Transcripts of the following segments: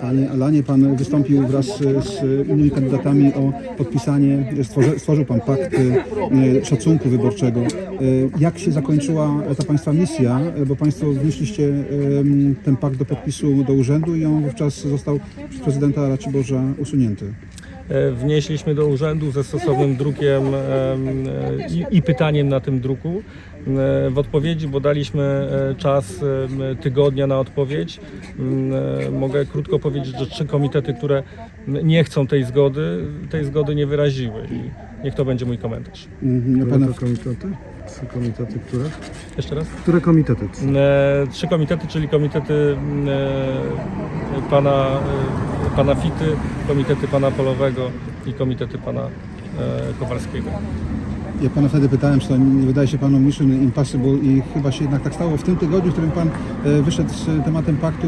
Panie Alanie, pan wystąpił wraz z, innymi kandydatami o podpisanie, stworzy, stworzył pan pakt e, szacunku wyborczego. E, Jak się zakończyła ta państwa misja? E, Bo państwo wnieśliście ten pakt do podpisu do urzędu i on wówczas został przez prezydenta Raciborza usunięty. E, Wnieśliśmy do urzędu ze stosownym drukiem em, e, i, i pytaniem na tym druku. E, W odpowiedzi, bo daliśmy czas tygodnia na odpowiedź, m, e, mogę krótko powiedzieć, że trzy komitety, które nie chcą tej zgody, tej zgody nie wyraziły. I niech to będzie mój komentarz. Mhm, Które Pana, to komitety? Trzy komitety, które? Jeszcze raz? Które komitety? Trzy. Komitety, czyli komitety m, e, pana, e, pana Fity, komitety pana Polowego i komitety pana e, Kowalskiego. ja pana wtedy pytałem, czy to nie wydaje się panu Mission Impossible i chyba się jednak tak stało. W tym tygodniu, w którym pan e, wyszedł z tematem paktu,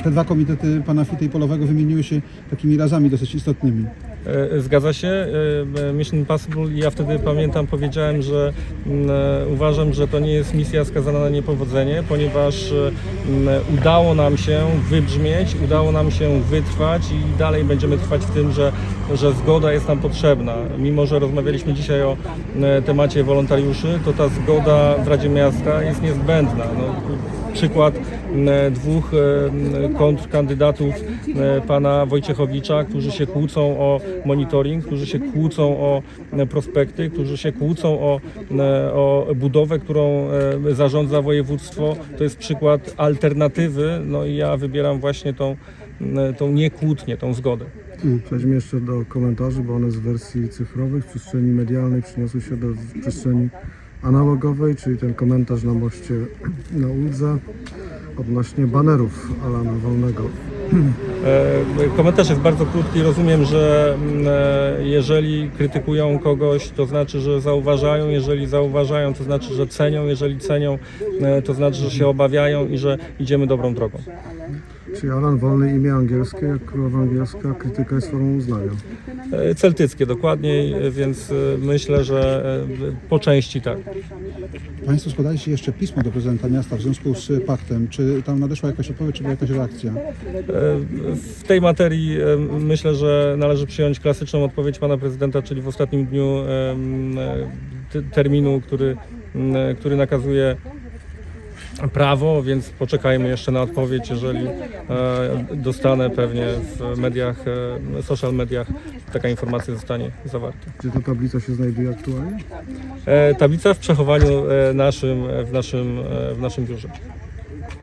e, te dwa komitety pana Fity i Polowego wymieniły się takimi razami dosyć istotnymi. E, Zgadza się. e, Mission Impossible ja wtedy pamiętam, powiedziałem, że mm, e, uważam, że to nie jest misja skazana na niepowodzenie, ponieważ e, mm, udało nam się wybrzmieć, udało nam się wytrwać i dalej będziemy trwać w tym, że, że zgoda jest nam potrzebna. Mimo, że rozmawialiśmy dzisiaj o e, temacie wolontariuszy, to ta zgoda w Radzie Miasta jest niezbędna. No, przykład dwóch e, kontrkandydatów pana Wojciechowicza, którzy się kłócą o monitoring, którzy się kłócą o prospekty, którzy się kłócą o, o budowę, którą e, zarządza województwo. To jest przykład alternatywy, no i ja wybieram właśnie tą, tą niekłótnię, tą zgodę. Przejdźmy jeszcze do komentarzy, bo one z wersji cyfrowej, z przestrzeni medialnej przyniosły się do przestrzeni analogowej, czyli ten komentarz na moście na Uldze odnośnie banerów Alana Wolnego. E, Komentarz jest bardzo krótki. Rozumiem, że mm, e, jeżeli krytykują kogoś, to znaczy, że zauważają. Jeżeli zauważają, to znaczy, że cenią. Jeżeli cenią, e, to znaczy, że się obawiają i że idziemy dobrą drogą. Czyli Alan Wolny imię angielskie, jak królowa angielska, krytyka jest formą uznania. E, Celtyckie dokładniej, e, więc e, myślę, że po części tak. Państwo składaliście jeszcze pismo do prezydenta miasta w związku z paktem. Czy tam nadeszła jakaś odpowiedź, czy była jakaś reakcja? W tej materii myślę, że należy przyjąć klasyczną odpowiedź pana prezydenta, czyli w ostatnim dniu terminu, który, który nakazuje prawo, więc poczekajmy jeszcze na odpowiedź. Jeżeli e, dostanę pewnie w mediach, e, social mediach, taka informacja zostanie zawarta. Gdzie ta tablica się znajduje aktualnie? E, Tablica w przechowaniu naszym, w naszym, w naszym biurze.